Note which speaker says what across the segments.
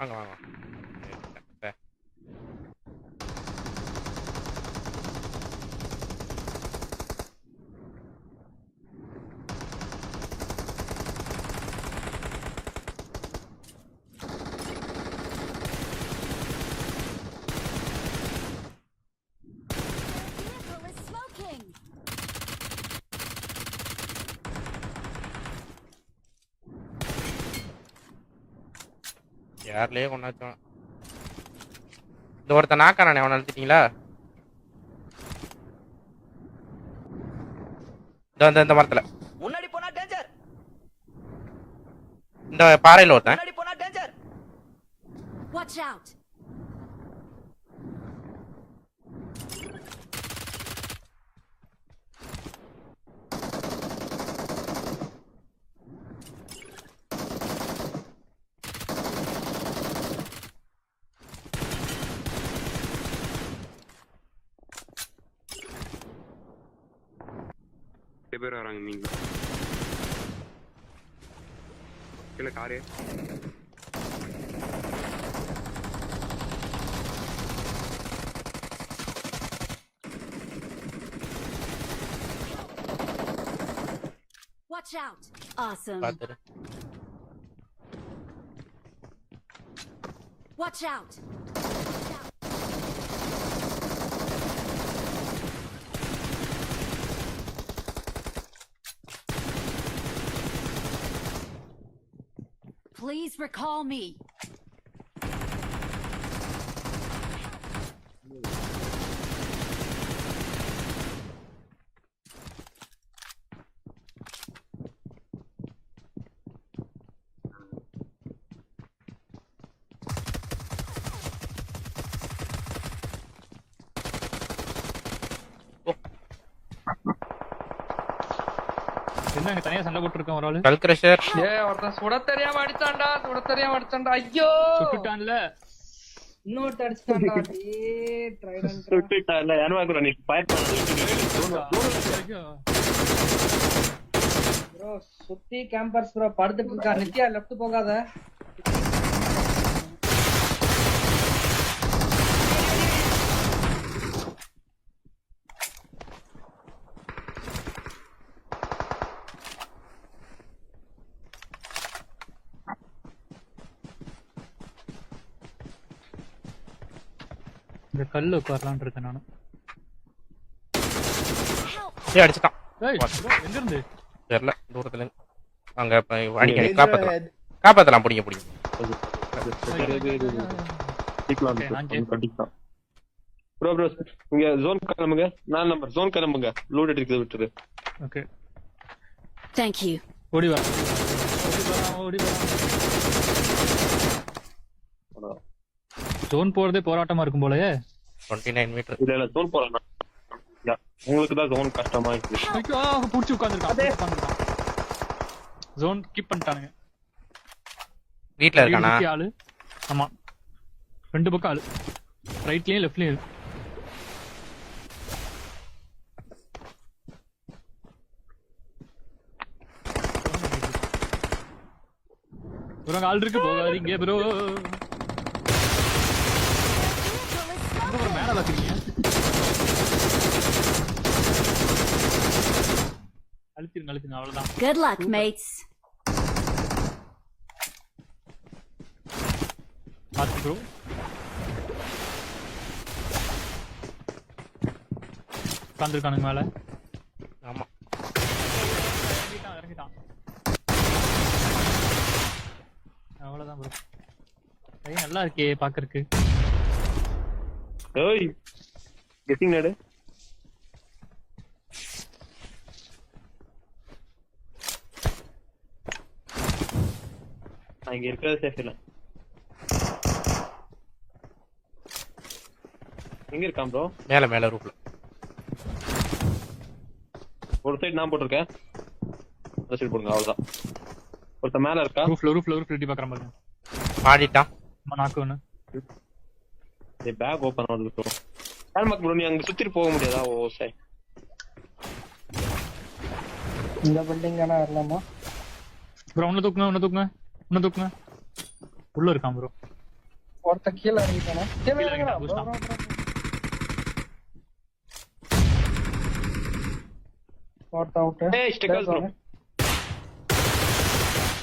Speaker 1: வாங்க வாங்க யார்லயே கொண்டாச்சும். இந்த ஒருத்தன் நாக்கானே அவனை அழுத்திட்டீங்களா? இந்த இந்த இந்த மரத்துல.
Speaker 2: முன்னாடி போனா டேஞ்சர்
Speaker 1: இந்த பாறையில ஒருத்தன்.
Speaker 2: முன்னாடி போனா டேஞ்சர்
Speaker 3: Watch out.
Speaker 4: பேர் வராங்க நீங்க கீழே car
Speaker 3: Watch out. Awesome.
Speaker 1: பாத்துரு
Speaker 3: Watch out. Please recall me.
Speaker 5: என்ன தனியா சண்டை போட்டுருக்கோம் ஒரு ஆளு.
Speaker 1: கல்
Speaker 6: அடிச்சான்டா ஐயோ!
Speaker 5: சுட்டுட்டான்ல.
Speaker 6: இன்னொருத்த அடிச்சான்டா
Speaker 5: டேய்
Speaker 6: ட்ரைடன் சுத்தி கேம்பர்ஸ் ப்ரோ படுத்துட்டு இருக்கா நித்யா லெஃப்ட் போகாத.
Speaker 5: இந்த கல்லு உட்காரலான் இருக்கேன் நானு
Speaker 1: ஏய் அடிச்சிட்டான்.
Speaker 5: ஏய் எங்க இருந்து?
Speaker 1: தெரியல தூரத்துல. அங்க அடிக்க காப்பாத்தலாம். காப்பாத்தலாம் பிடிங்க பிடிங்க.
Speaker 4: ப்ரோ ப்ரோ இங்க ஜோன் கிளம்புங்க. நாலு நம்பர் ஜோன் கிளம்புங்க. லூட் அடிக்கிறது விட்டுரு.
Speaker 5: Okay
Speaker 3: Thank you.
Speaker 5: ஓடி வா. ஓடி வா ஓடி வா. ஜோன் போறதே போராட்டமா இருக்கும் போலயே.
Speaker 1: டுவெண்ட்டி நைன் மீட்டர்
Speaker 4: இல்ல இல்ல ஜோன் போலாம் உங்களுக்கு தான் ஜோன் கஷ்டமா இருக்கு.
Speaker 5: புடிச்சு உட்கார்ந்துருக்கான் ஜோன் கீப் பண்ணிட்டானுங்க.
Speaker 1: வீட்ல இருக்கானா?
Speaker 5: ஆளு. ஆமா. ரெண்டு பக்கம் ஆளு. ரைட்லயும் லெஃப்ட்லயும் ப்ரோ அங்க ஆள் இருக்கு போகாதீங்க ப்ரோ மேல பாக்குறீங்க அழுத்திருங்க அழுத்திருங்க அவ்வளவுதான்
Speaker 3: Good luck, mates.
Speaker 5: பாத்து ப்ரோ உட்காந்துருக்கானுங்க மேல
Speaker 1: ஆமா.
Speaker 5: இறங்கிட்டான் இறங்கிட்டான் அவ்வளவுதான் ப்ரோ நல்லா இருக்கே பாக்குறதுக்கு.
Speaker 4: ஏய் கெட்டிங் நேடு. நான் இங்க இருக்கிறது சேஃப் இல்ல. எங்க இருக்கான் ப்ரோ
Speaker 1: மேல மேல ரூப்ல
Speaker 4: ஒரு சைடு நான் போட்டிருக்கேன். அந்த சைடு போடுங்க அவ்வளவுதான். ஒருத்தன் மேல இருக்கா?
Speaker 5: ரூஃப்ல ரூஃப்ல ரூஃப்ல எட்டி பாக்குற பாருங்க
Speaker 1: மாடிட்டான்
Speaker 5: நாக்கு ஒண்ணு
Speaker 4: பேக் ஓபன் ஆகுது ப்ரோ ஹேண்ட்மாக் ப்ரோ நீ அங்க சுத்திட்டு போக முடியாதா ஓ சரி.
Speaker 6: இந்த பில்டிங் தானே வரலாமா?
Speaker 5: ப்ரோ உன்ன தூக்குங்க உன்ன தூக்குங்க உன்ன தூக்குங்க. உள்ள இருக்கான் ப்ரோ
Speaker 6: ஒருத்த கீழ இறங்கிட்டானா? கீழ
Speaker 5: கீழ
Speaker 6: இறங்குடா
Speaker 5: இறங்கிட்டான்.
Speaker 6: ஒருத்த அவுட்
Speaker 4: ஏய் ஸ்டிக்கர் ப்ரோ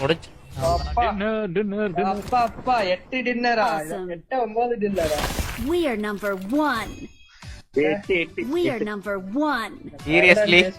Speaker 1: முடிச்சு
Speaker 6: அப்பா.
Speaker 5: டின்னர் டின்னர் டின்னர்
Speaker 6: அப்பா அப்பா எட்டு டின்னரா. எட்டு ஒன்பது டின்னரா
Speaker 3: We are number one. We are number one.
Speaker 1: Seriously?